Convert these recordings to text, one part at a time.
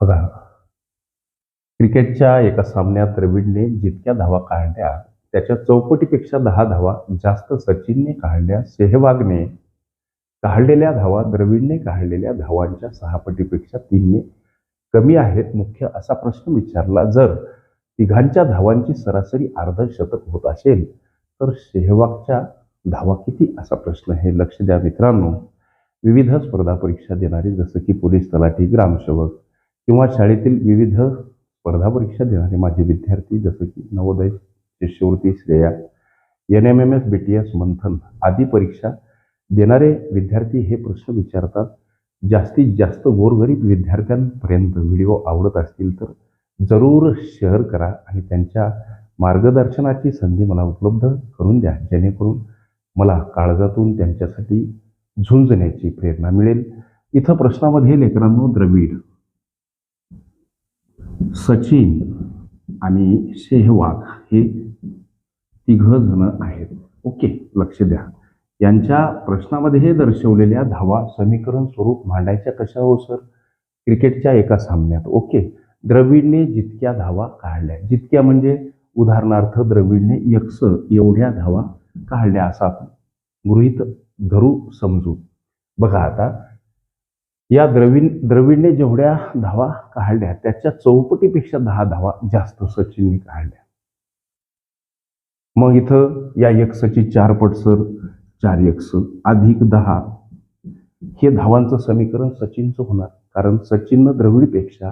बघा. क्रिकेटच्या एका सामन्यात द्रविडने जितक्या धावा काढल्या त्याच्या चौपटीपेक्षा दहा धावा जास्त सचिनने काढल्या सेहवागने काढलेल्या धावा द्रविडने काढलेल्या धावांच्या सहापटीपेक्षा तीनने कमी आहेत. मुख्य असा प्रश्न विचारला जर तिघांच्या धावांची सरासरी अर्धशतक होत असेल तर सेहवागच्या धावा किती? असा प्रश्न हे लक्ष द्या मित्रांनो. विविध स्पर्धा परीक्षा देणारे जसं की पोलीस तलाठी ग्रामसेवक किंवा शाळेतील विविध स्पर्धा परीक्षा देणारे माझे विद्यार्थी जसं की नवोदय शिष्यवृत्ती Shreya N M M S B T S Manthan आदी परीक्षा देणारे विद्यार्थी हे प्रश्न विचारतात. जास्तीत जास्त गोरगरीब विद्यार्थ्यांपर्यंत व्हिडिओ आवडत असतील तर जरूर शेअर करा आणि त्यांच्या मार्गदर्शनाची संधी मला उपलब्ध करून द्या जेणेकरून मला काळजातून त्यांच्यासाठी झुंजण्याची प्रेरणा मिळेल. इथं प्रश्नामध्ये लेकरांनो द्रविड. सचिन आणि शेहवाग हे तिघजण आहेत. ओके लक्ष द्या. यांच्या प्रश्नामध्ये हे दर्शवलेल्या धावा समीकरण स्वरूप मांडायच्या कशा हो सर? क्रिकेटच्या एका सामन्यात. ओके द्रविडने जितक्या धावा काढल्या जितक्या म्हणजे उदाहरणार्थ द्रविडने यक्ष एवढ्या धावा काढल्या असा आपण गृहित धरू समजू. बघा आता या द्रवी द्रविडने जेवढ्या धावा काढल्या त्याच्या चौपटीपेक्षा दहा धावा जास्त सचिनने काढल्या. मग इथं या यक्षची चार पट सर चार यक्ष अधिक दहा. हे धावांचं समीकरण सचिनचं होणार. कारण सचिननं द्रविडपेक्षा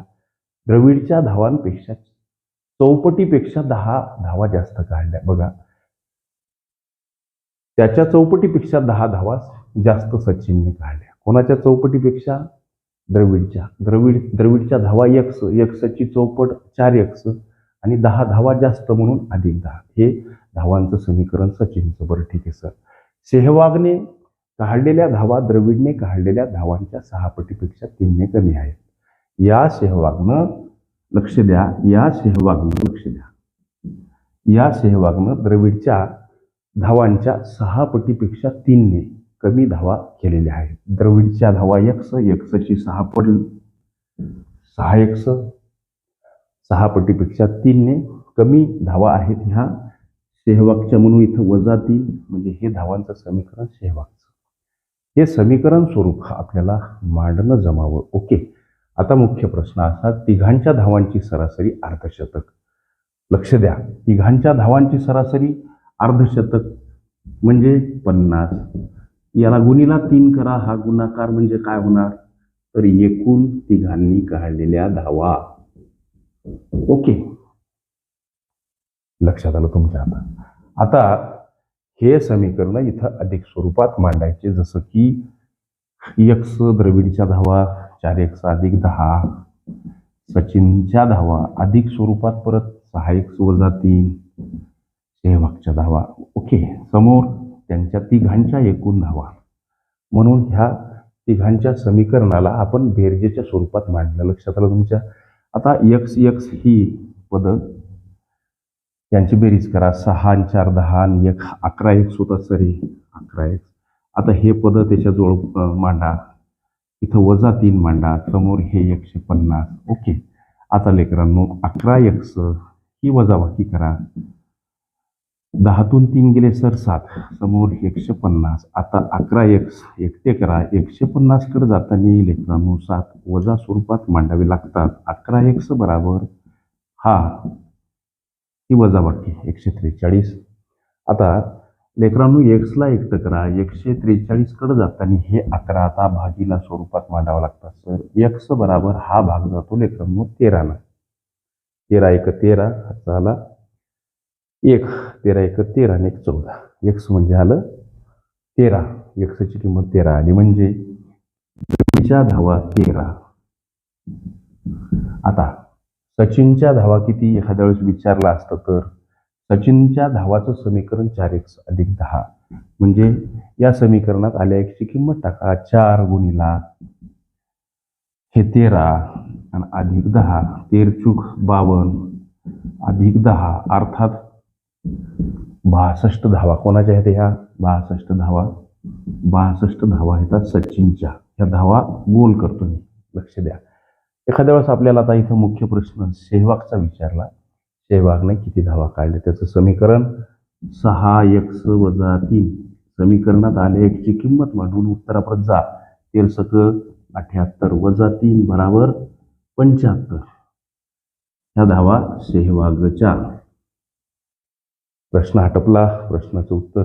द्रविडच्या धावांपेक्षा चौपटीपेक्षा दहा धावा जास्त काढल्या. बघा. त्याच्या चौपटीपेक्षा दहा धावा जास्त सचिनने काढल्या. कोणाच्या चौपटीपेक्षा द्रविडच्या. द्रविड द्रविडच्या धावा यक्स यक्सची चौपट चार यक्स आणि दहा धावा जास्त म्हणून अधिक दहा. हे धावांचं समीकरण सचिनचं. बरं ठीक आहे सर. सेहवागने काढलेल्या धावा द्रविडने काढलेल्या धावांच्या सहा पटीपेक्षा तीनने कमी आहेत. या सेहवागनं लक्ष द्या. या सेहवागनं लक्ष द्या. या सेहवागनं द्रविडच्या धावांच्या सहा पटीपेक्षा तीनने कमी धावा केलेल्या आहेत. द्रविडच्या धावा यक्स यक्सची सहा पट सहा यक्स सहा पटीपेक्षा तीनने कमी धावा आहेत ह्या सेहवागच्या म्हणून इथं वजा तीन म्हणजे हे धावांचं समीकरण सेहवागचं हे समीकरण स्वरूप आपल्याला मांडणं जमावं. ओके. आता मुख्य प्रश्न असा तिघांच्या धावांची सरासरी अर्धशतक. लक्ष द्या. तिघांच्या धावांची सरासरी अर्धशतक म्हणजे पन्नास. याला गुणीला तीन करा हा गुणाकार म्हणजे काय होणार? तर एकूण तिघांनी काढलेल्या धावा. ओके. लक्षात आलं तुमच्या आता. आता हे समीकरण इथं अधिक स्वरूपात मांडायचे जसं की यक्स द्रविडच्या धावा चार एक्स अधिक दहा. सचिनच्या धावा अधिक स्वरूपात परत सहा एक्स वजा तीन. सेहवागच्या धावा. ओके. समोर त्यांच्या तिघांच्या एकूण धावा म्हणून ह्या तिघांच्या समीकरणाला आपण बेरजेच्या स्वरूपात मांडलं. लक्षात आलं तुमच्या? आता यक्स यक्स ही पदं त्यांची बेरीज करा. सहा आणि चार दहा आणि एक अकरा एक होता सरी. अकरा एक. आता हे पद त्याच्याजवळ मांडा. इथं वजा तीन मांडा. समोर हे एकशे पन्नास. ओके. आता लेकरांनो अकरा एक्स ही वजाबाकी करा. दहातून तीन गेले सर सात. समोर एकशे पन्नास आता अकरा एक्स एकटे करा. एकशे पन्नासकडे जाताना लेकरांनो सात वजा स्वरूपात मांडावे लागतात. अकरा एक्स बराबर हा ही वजाबाकी एकशे त्रेचाळीस. आता लेकरांनो एक्सला एकटं करा. एकशे त्रेचाळीसकडे जाताना हे अकरा आता भागीला स्वरूपात मांडावं लागतात सर. एक्स बराबर हा भाग जातो लेकरांनो तेरानं तेरा एक तेरा झाला एक तेरा एक तेरा आणि एक चौदा. एक्स म्हणजे आलं तेरा. एक्सची किंमत तेरा. आली म्हणजे द्रविडच्या धावा तेरा. आता सचिनच्या धावा किती? एखाद्या वेळेस विचारला असतं तर सचिनच्या धावाचं समीकरण चार एक्स अधिक दहा. म्हणजे या समीकरणात आल्या एकची किंमत टाका चार गुणिला हे तेरा आणि अधिक दहा. तेरचूक बावन्न अधिक दहा. अर्थात बासष्ट धावा. कोणाच्या आहेत ह्या? बासष्ट धावा. बासष्ट धावा येतात सचिनच्या. ह्या धावा गोल करतो मी. लक्ष द्या. एखाद्या वेळेस आपल्याला आता इथं मुख्य प्रश्न सेहवागचा विचारला. सेहवागने किती धावा काढल्या? त्याचं समीकरण सहा एक्स वजा तीन. समीकरणात आले एकची किंमत म्हणून उत्तरापर्यंत जा. तेरसक अठ्याहत्तर वजा तीन बराबर पंच्याहत्तर. ह्या धावा सेहवागच्या प्रश्न आटपला. प्रश्नाचं उत्तर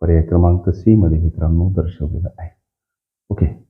पर्याय क्रमांक सी मध्ये मित्रांनो दर्शवलेलं आहे. ओके